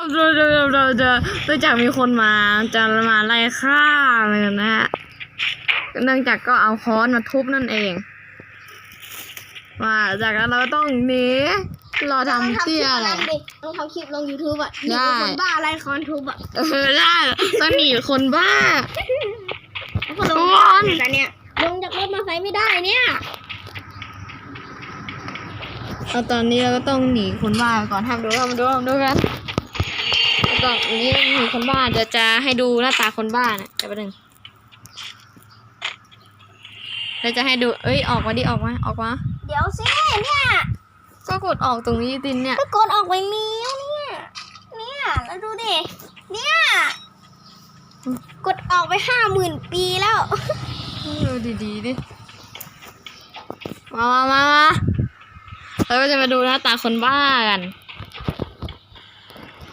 เราจะเราจะเราจะมีคนมาจะมาไล่ฆ่าเลยนะฮะเนื่องจากก็เอาค้อนมาทุบนั่นเองมาจากนั้นเราก็ต้องหนีรอทำเตี้ยอะไรลองทำคลิปลง YouTube อะได้มีคนบ้าอะไรคอนทุบอะเออได้ต้องหนีคนบ้าคนลงทุกคนแต่เนี่ยลงจากรถมาใส่ไม่ได้เนี่ยเอาตอนนี้เราก็ต้องหนีคนบ้าก่อนทำดูทำดูทำดูกัน ก่อนนี้หนีคนบ้าจะจะให้ดูหน้าตาคนบ้านะเดี๋ยวแป๊บนึงเราจะให้ดู เอ้ยออกมาดิออกมาออกมาเดี๋ยวสิเนี่ยก็กดออกตรงนี้ตินเนี่ยก็กดออกไปเลี้ยวเนี่ย เนี่ยแล้วดูดิ เนี่ย กดออกไปห้าหมื่นปีแล้ว ดูดีๆดิ มามามามาเราก็จะมาดูหน้าตาคนบ้ากัน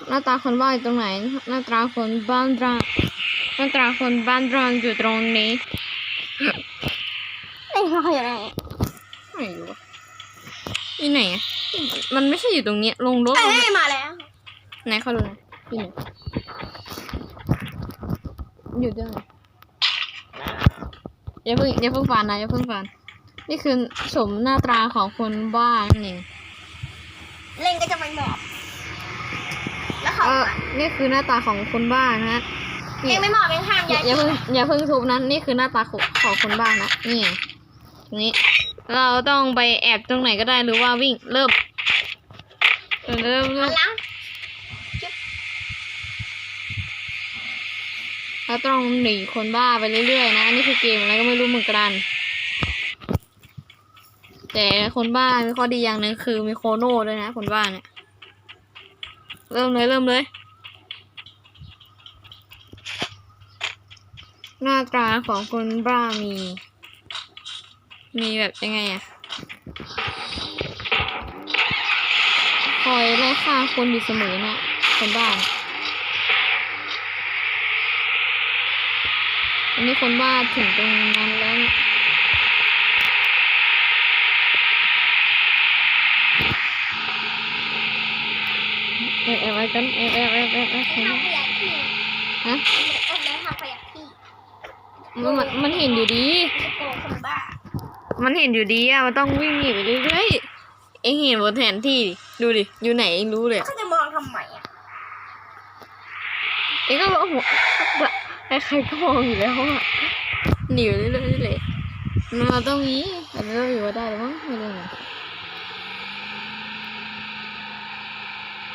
หน้าตาคนบ้าอยู่ตรงไหน หน้าตาคนบ้านรังหน้าตาคนบ้านรังอยู่ตรงนี้ไอ้เขาอย่างไรไม่รู้อะอยู่ไหนอะมันไม่ใช่อยู่ตรงเนี้ยลงรถเอ้ลงยมาแล้วไหนเขาดูหน่อยอยู่ไหนอยู่ตรงไหนอย่าเพิ่งอย่าเพิ่งฟันนะอย่าเพิ่งฟันนี่คือสมหน้าตราของคนบ้านั่นเองเล่นก็จะไปหมอบแล้ว เขาเออนี่คือหน้าตาของคนบ้านะฮะเองไม่หมอบเองห้ามายอย่ายอย่าเพิ่งอย่าเพิ่งทุบนั้นนี่คือหน้าตาของของคนบ้านะนี่ไงตรงนี้ เราต้องไปแอบตรงไหนก็ได้หรือว่าวิ่งเริ่มเออเริ่มหัเริ่นมหลังเราต้องหนีคนบ้าไปเรื่อยๆนะ อันนี้คือเกมอะไรก็ไม่รู้เหมือนกัน แต่คนบ้ามีข้อดีอย่างหนึ่งคือมีโคโน่ด้วยนะ คนบ้าเนี่ย เริ่มเลยเริ่มเลย หน้าตาของคนบ้ามี มีแบบยังไงอะคอยไล่ฆ่าคนอยู่เสมอนะคนบ้านอันนี้คนบ้าถึงตรงนั้นแล้ว เนี่ยเออเออไว้กันเออเออเออเออเออห้ามขยับที่ฮะเออแล้วห้ามขยับที่มันมันมันเห็นอยู่ดี มันเห็นอยู่ดีอะมันต้องวิ่งหนีไปเรื่อยๆเอ็งเห็นบนแผนที่ดูดิอยู่ไหนเอ็งรู้เลยอะเขาจะมองทำไมอะเอ็งก็บอกหัวใครก็มองอยู่แล้วอะหนีไปเรื่อยๆเลยมันมาต้องนี้อันนี้เราอยู่ได้หรือมั้งไม่รู้นะแ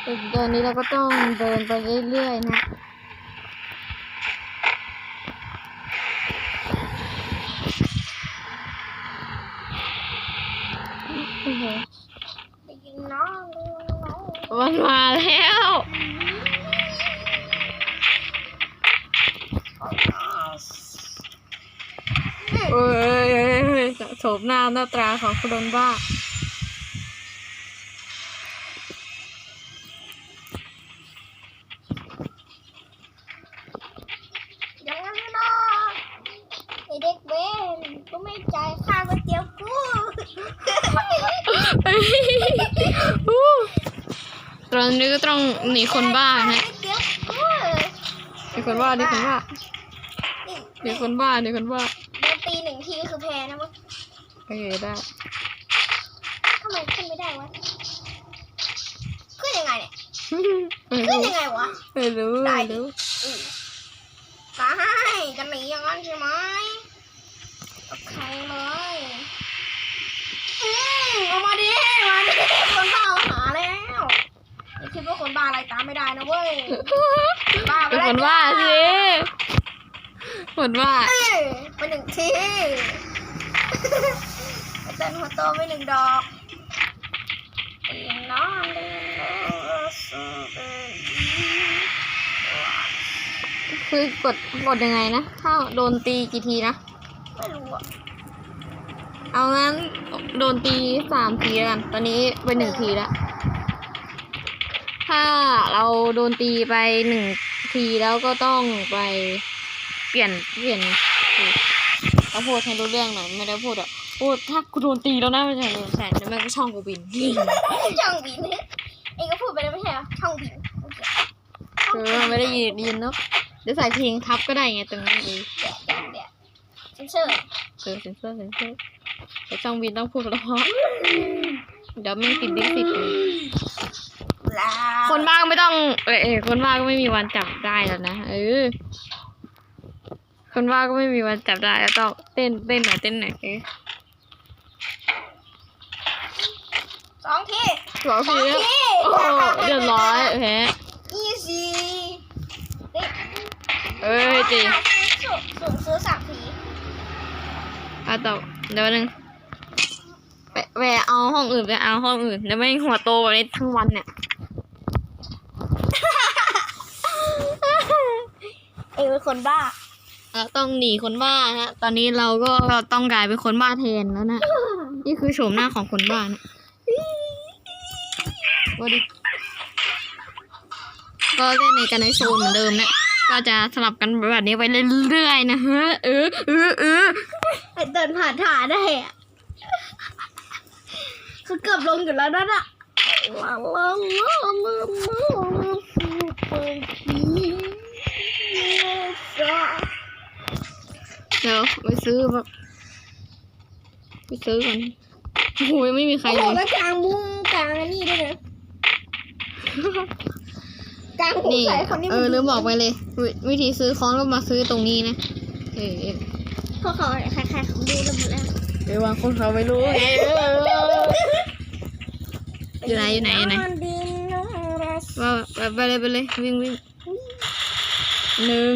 ต่ตอนนี้เราก็ต้องเดินไปเรื่อยๆนะโอ้โหได้ยินน้องน้องมันมาแล้วเอ้ยโฉมหน้าหน้าตราของคนโดนบ้า ยังงั้นไม่น้องไอเด็กเวนกูไม่จ่ายค่าก๋วยเตี๋ยวกู ตอ นนี้ก็ต้องหนีคนบ้าฮะก๋วยเตี๋ยวกูหนีคนบ้าหนีคนบ้านี่หนีคนบ้าหนีคนบ้าโดนตีหนึ่งทีคือแพ้นะมั้งโอเคได้ทำไมขึ้นไม่ได้วะขึ้นยังไงเนี่ยไม่ขึ้นรู้ยังไงวะไม่รู้ได้ไม่ดิรู้อืมตายจะหนีอย่างนั้นใช่ไหมโอเคเลยอืมเอามาดิมาดิคนบ้ามาหาแล้วอย่า คิดว่าคนบ้าอะไรตามไม่ได้นะเว้ยบ้าไปเป็นได้คนบ้าสิคนบ้าเอ้ยไปหนึ่งทีไปเต้นหัวโตไปหนึ่งดอกเป็นน้องเดินสู้เดินคือกดกดยังไงนะ ถ้าโดนตีกี่ทีนะ ไม่รู้อะเอางั้นโดนตีสามทีแล้วกัน ตอนนี้ไปหนึ่งทีแล้ว ถ้าเราโดนตีไปหนึ่งทีแล้วก็ต้องไปเปลี่ยนเปลี่ยนเราพูดให้รู้เรื่องหน่อยไม่ได้พูดอะพูดถ้ากูโดนตีแล้วนะไม่ใช่ไม่ใช่แล้วมันก็ช่องกูบินช่องบินเองก็พูดไปแล้วไม่ใช่เหรอช่องบินโอเคเออไม่ได้ยินยินเนาะเดี๋ยวใส่เพลงทับก็ได้ไงตรงนี้เองเดี๋ยวเดี๋ยวเดี๋ยวเซนเซอร์เออเซนเซอร์เซนเซอร์แต่ช่องบินต้องพูดเพราะเดี๋ยวไม่ติดดิสติดเลย ลาคนบ้าก็ไม่ต้องเออเออคนบ้าก็ไม่มีวันจับได้แล้วนะเออ คนบ้าก็ไม่มีวันจับได้แล้วต้องเต้นเต้นไหนอยเต้นไหนอยเออสองทีสองทีแล้วโอ้โหเรียบร้อยแพ้อีซีเอ้ยจีสูงสูงซื้อสามทีเอาต่อเดี๋ยวนึงไปไปเอาห้องอื่นไปเอาห้องอื่นเดี๋ยวไม่หัวโตแบบนี้ทั้งวันเนี่ย เออคนบ้าเราต้องหนีคนบ้าฮะ ตอนนี้เราก็ต้องกลายเป็นคนบ้าแทนแล้วนะ นี่คือโฉมหน้าของคนบ้านะว่าดิก็เล่นในกันในโซนเหมือนเดิมเนี่ยก็จะสลับกันแบบนี้ไปเรื่อยๆนะฮะเออเออเออไอเดินผ่านฐานได้อะคือเกือบลงอยู่แล้วนั่นอะลาลาลาลาลาเปิดทีจ้า เดี๋ยวไปซื้อแบบไปซื้อกันโอ้โหยังไม่มีใครโอ้โหเลยแล้วกลางมุ้งกลางอันนี้ด้วยนะกลางหัวนี่ใส่คำนี้เออลืมบอกไปเลยวิวิธีซื้อค้อนก็มาซื้อตรงนี้นะ เออเออพวกเขาใครๆเขาดูแล้วหมดแล้วเดี๋ยววางคนเขาไม่รู้ไงเอออยู่ไหนอยู่ไหนอยู่ไหนดินน้องรัสว่าไปไปเลยไปเลยวิ่งวิ่งหนึ่ง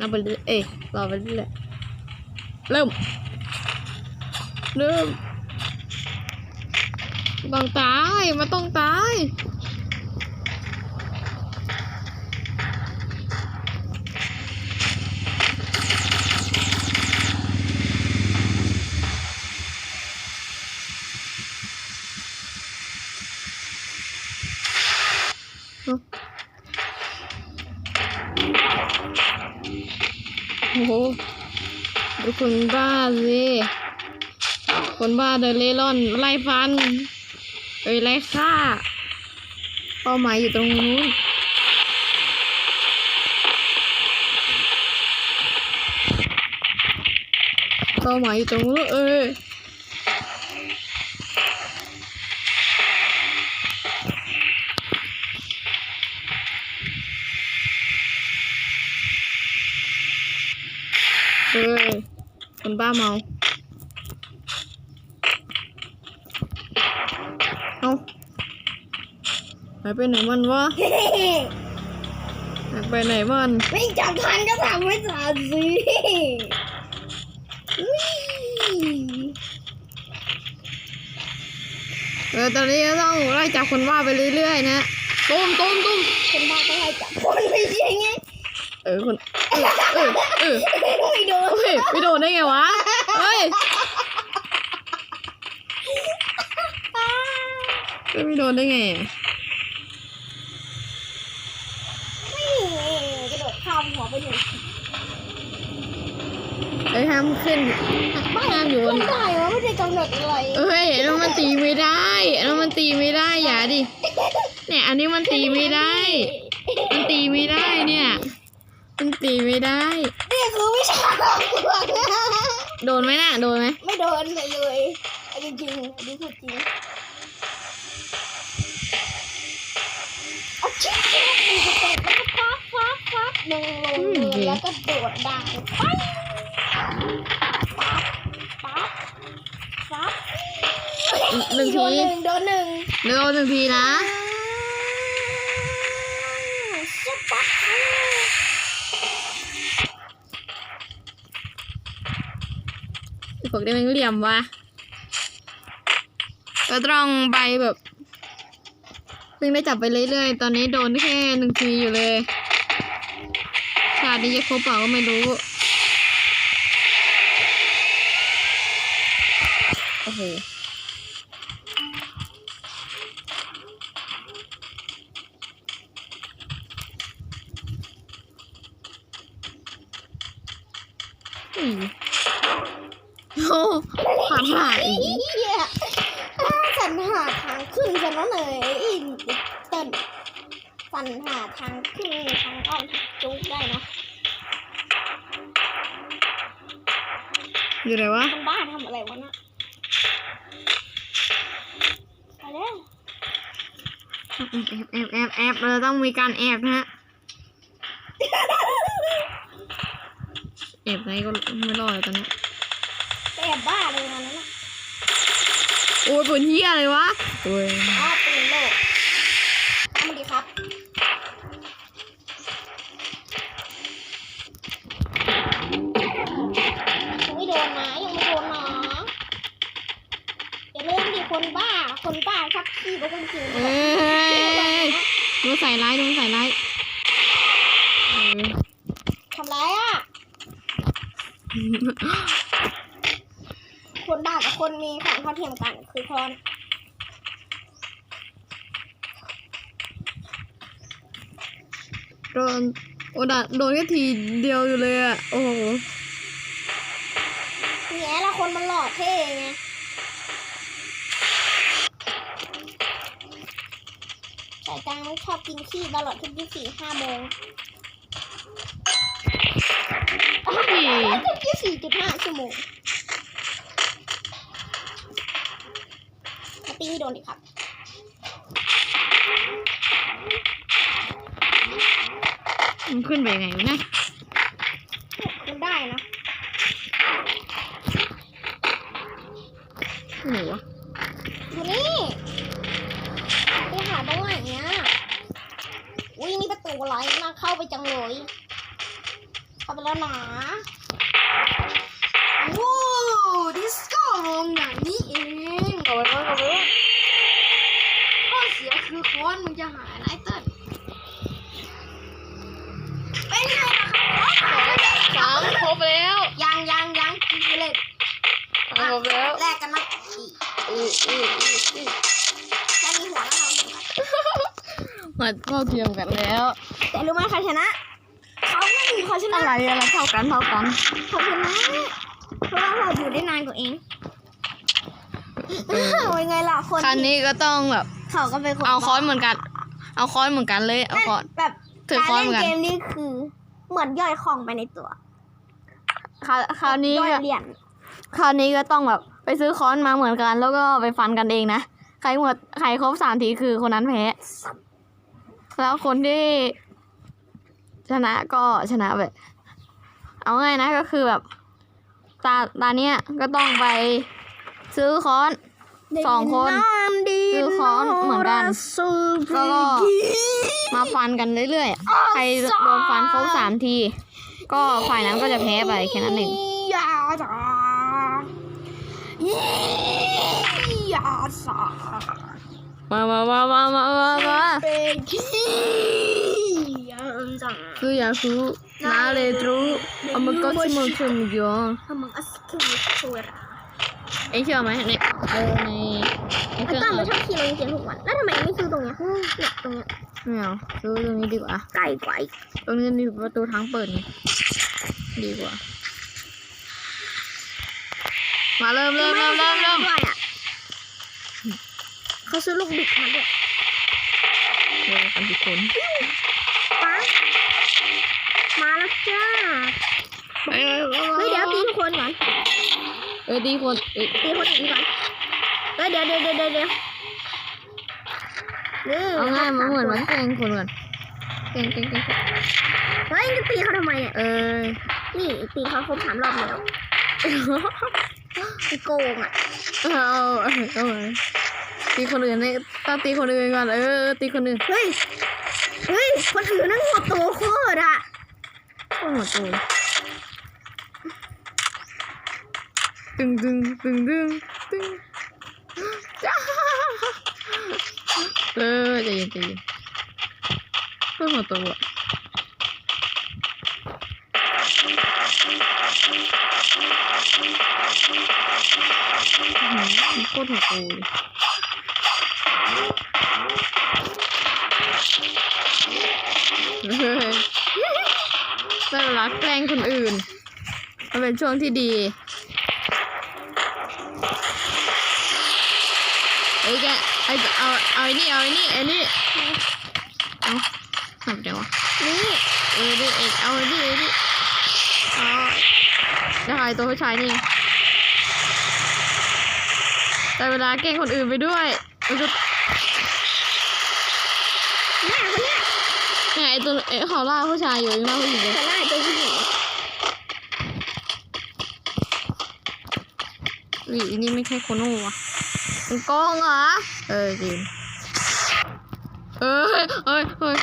นับไปเรื่อยเอ้ยรอไปเรื่อยเริ่ม เริ่มต้องตายมาต้องตาย โอ้โหดูคนบ้าสิคนบ้าเดินเล่ร่อนไล่ฟัน เอ้ยไล่ฆ่า เป้าหมายอยู่ตรงนู้นเป้าหมายอยู่ตรงนู้นเอ้ยเอ้ยคน บ้าเมาเอาหายไปไหนมันวะหายไปไหนมันไม่จับทันก็ทำไม่ทันสิอุ๊ยเออตอนนี้ก็ต้องไล่จับคนว่าไปเรื่อยๆนะตุ้มตุ้มตุ้มคนบ้าต้องไล่จับคนไม่ใช่ไงเออคนเออเออเออไม่โดนเฮ้ยไปโดนได้ไงวะเฮ้ยเฮ้ยไม่โดนได้ไงอะนี่กระโดดข้ามหัวไปหนึ่งเอ้ยห้ามขึ้นห้ามอยู่บมันนได้เหรอไม่ได้กำหนดอะไรเอ้ยอันนั้นมันตีไม่ได้อันนั้นมันตีไม่ได้อย่าดิเนี่ยอันนี้มันตีไม่ได้ มันตีไม่ได้เนี่ย มันตีไม่ได้ นี่คือวิชาหลอกลวงโดนไหมน่ะ โดนไหมไม่โดนเลยเลยอันนี้จริงอันนี้คือจริงเอาชิ้นเล็กๆมันจะตกแล้วก็ฟักฟักฟักลงลงเลยแล้วก็โดดได้ปั๊บปั๊บปั๊บปั๊บหนึ่งโดทีนหนึ่งโดนหนึ่งโดนหนึ่งทีนะสุดปั๊บ พวกนี้มันเหลี่ยมว่ะก็ต้องไปแบบเพิ่งได้จับไปเรื่อยๆ ตอนนี้โดนแค่หนึ่งทีอยู่เลยชาตินี้จะครบเปล่าก็ไม่รู้ โอ้โหอืม โอ้ผ่านผ่านอีกเหี้ยฉันหาทางขึ้นฉันแล้วเลยอินเต้นสรรหาทางขึ้นทางอ้อมทางจุกได้นะอยู่ไหนวะคนบ้าทำอะไรวะน่ะไปแล้วแอบแอบแอบแอบเราต้องมีการแอบนะฮะแอบไงก็ไม่รอดเลยตอนนี้ไป แอบบ้าเลยนะนั่นนะโอ้ยปืนเหี้ยอะไรวะโอ้ย อ้าวปื กันคือคอนโดนโอ้ดะโดนแค่ทีเดียวอยู่เลยอะโอ้โหแง่ละคนมันหล่อเท่ไงแต่จังไม่ชอบกินขี้ตลอดทุกยี่สี่ห้าโมงโอ้ยทุกยี่สี่จุดห้าชั่วโมงมา ตีให้โดนดิครับมันขึ้นไปยังไงวะเนี่ยคุณได้นะไหนวะ ดูนี่ไปหาตรงไหนเนี้ยอุ้ยนี่ประตูอะไรน่าเข้าไปจังเลย เข้าไปแล้วนะว้าวดิสโก้อย่างนี้เอง เอาไปเอาไป ข้อเสียคือค้อนมึงจะหายนะไอ้เติ้ลเป็นไงล่ะครับ สามครบแล้ว ยังยังยังกินไปเลย ครบแล้ว แลกกันนะอีก อืออืออืออือ แค่มี หัวแล้วเราเห็นกันมาเท่าเทียมกันแล้ว แต่รู้ไหมใครชนะ เขาไม่มีเขาชนะอะไรอะไรเท่ากันเท่ากันเขาชนะเพราะว่าเราอยู่ได้นานกว่าเองเออโอ้ยไงล่ะคนครั้งนี้ก็ต้องแบบเขาก็เป็นคนเอาค้อนเหมือนกัน เอาค้อนเหมือนกันเลยเอาค้อนแบบถือค้อนเหมือนกันการเล่นเกมนี้คือเหมือนย่อยของไปในตัวคราวคราวนี้ย่อยก็เหรียญคราวนี้ก็ต้องแบบไป ซื้อค้อนมาเหมือนกัน แล้วก็ไปฟันกันเองนะ ใครหมดใครครบสามทีคือคนนั้นแพ้ แล้วคนที่ชนะก็ชนะแบบ เอาไงายนะก็คือแบบ ตาตาเนี้ยก็ต้องไปซื้อค้อนสองคนซื้อค้อนเหมือนกันแล้วก็มาฟันกันเรื่อยๆ ใครโดนฟันครบสามที ก็ฝ่ายนั้นก็จะแพ้ไปแค่นั้นเอง ยาสาอยาสามามามามามามามาเป็นขี้ยาสาคืออยากรู้นาเลตรูเอามาก็ชิมอนชิมยอทำมังอัสคิมิโชราเอ็งเชื่อไหมเนี่ยเออในในเคไอ้รื่องตั้มมันเอาชอบขี่รถเกมทุกวันแล้วทำไมไม่ซื้อตรงเนี้ยเนี่ยตรงเนี้ยไม่เอาซื้อตรงนี้ดีกว่าไกลกว่าอีกตรงนี้มีประตูทางเปิดไงดีกว่า มาเริ่มเริ่มเริ่มเริ่มเริ่มด้วยอะ เขาซื้อลูกบิดมาด้วยเริ่มกันทุกคนป๊ามาแล้วจ้าเฮ้ยเฮ้ยเดี๋ยวตีทุกคนก่อนเออดีคนเอ้ยตีคนอื่นก่อนเฮ้ยเดี๋ยวเดี๋ยวเดี๋ยวเดี๋ยวเดี๋ยวนี่เอาง่ายมาเหมือนมันแกล้งคนก่อนเก่งเก่งเก่งเฮ้ยจะตีเขาทำไมเนี่ยเออนี่ตีเขาครบสามรอบแล้วตีโกงอะ เอาเอาเอาตีคนอื่นเนี่ยต้องตีคนอื่นก่อนเออตีคนอื่นเฮ้ยเฮ้ยคนอื่นนั่งหัวโตโคตรอะโอ้โหตูตึงตึงตึงตึงตึงจ้าเออใจเย็นใจเย็นเพื่อนหัวโตอะ อื้อหือโคตรหัวโตเลยเฮ้ยได้เวลาแกล้งคนอื่น มันเป็นช่วงที่ดีเอ้แกไอ้เอาเอาไอ้นี่เอาไอ้นี่ไอ้นี่เอาหับเดี๋ยวนี่เออดิเอ็กเอาดิเอดิเอา จะหายตัวผู้ชายนี่แต่เวลาเก่งคนอื่นไปด้วยมันจะหน้าคนเนี้ยเนี่ยไอตัวเอเขาล่าผู้ชายอยู่ยังล่าผู้หญิงเลยจะไล่ตัวผู้หญิงวิอันนี่ไม่ใช่โคโน่อะเป็นกล้องเหรอ เออจริงเอ้ยเอ้ยเอ้ย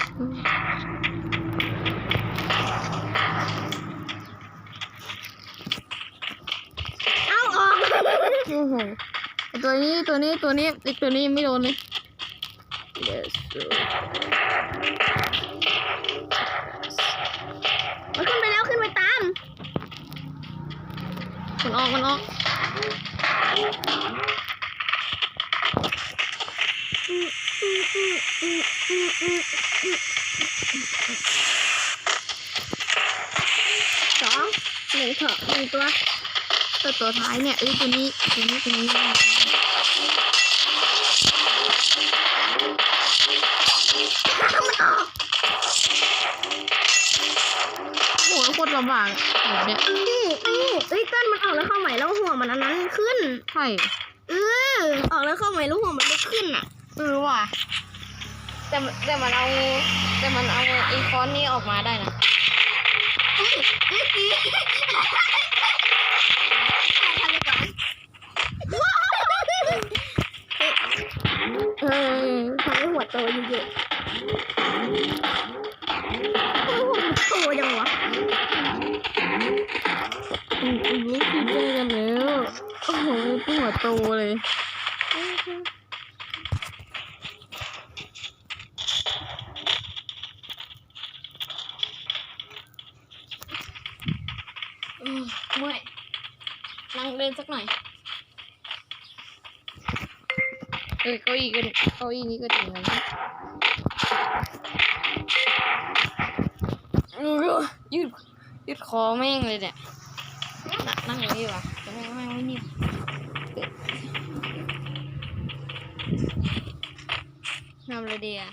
เอาออก โอ้โหไอ้ตัวนี้ตัวนี้ตัวนี้ไอตัวนี้ยังไม่โดนเลย yes มันขึ้นไปแล้วขึ้นไปตามมันออกมันออกสองหนึ่งเถอะหนึ่งตัว ตัวตัวท้ายเนี่ยเอ้ยตัวนี้ตัวนี้ตัวนี้มันออกโอ้โหโคตรลำบากอะแบบเนี้ยนี่นี่เอ้ยต้นมันออกแล้วเข้าใหม่แล้วหัวมันอันนั้นขึ้นใช่เออออกแล้วเข้าใหม่แล้วหัวมันไม่ขึ้นอะเออว่ะแต่มันแต่มันเอาแต่มันเอาไอ้ฟอนต์นี้ออกมาได้นะเออทำให้หัวโตเยอะๆหัวมันโตยังวะอืมอืมไม่คือเจอกันแล้ว โอ้โหหัวโตเลย อืมเมื่อย นั่งเล่นสักหน่อยเออเก้าอี้ก็ดีเก้าอี้นี้ก็ดีนะเออยืดยืดคอแม่งเลยเนี่ยนั่งนั่งอย่างนี้ดีกว่าจะแม่งแม่งไม่นิ่มทำอะไรดีอะ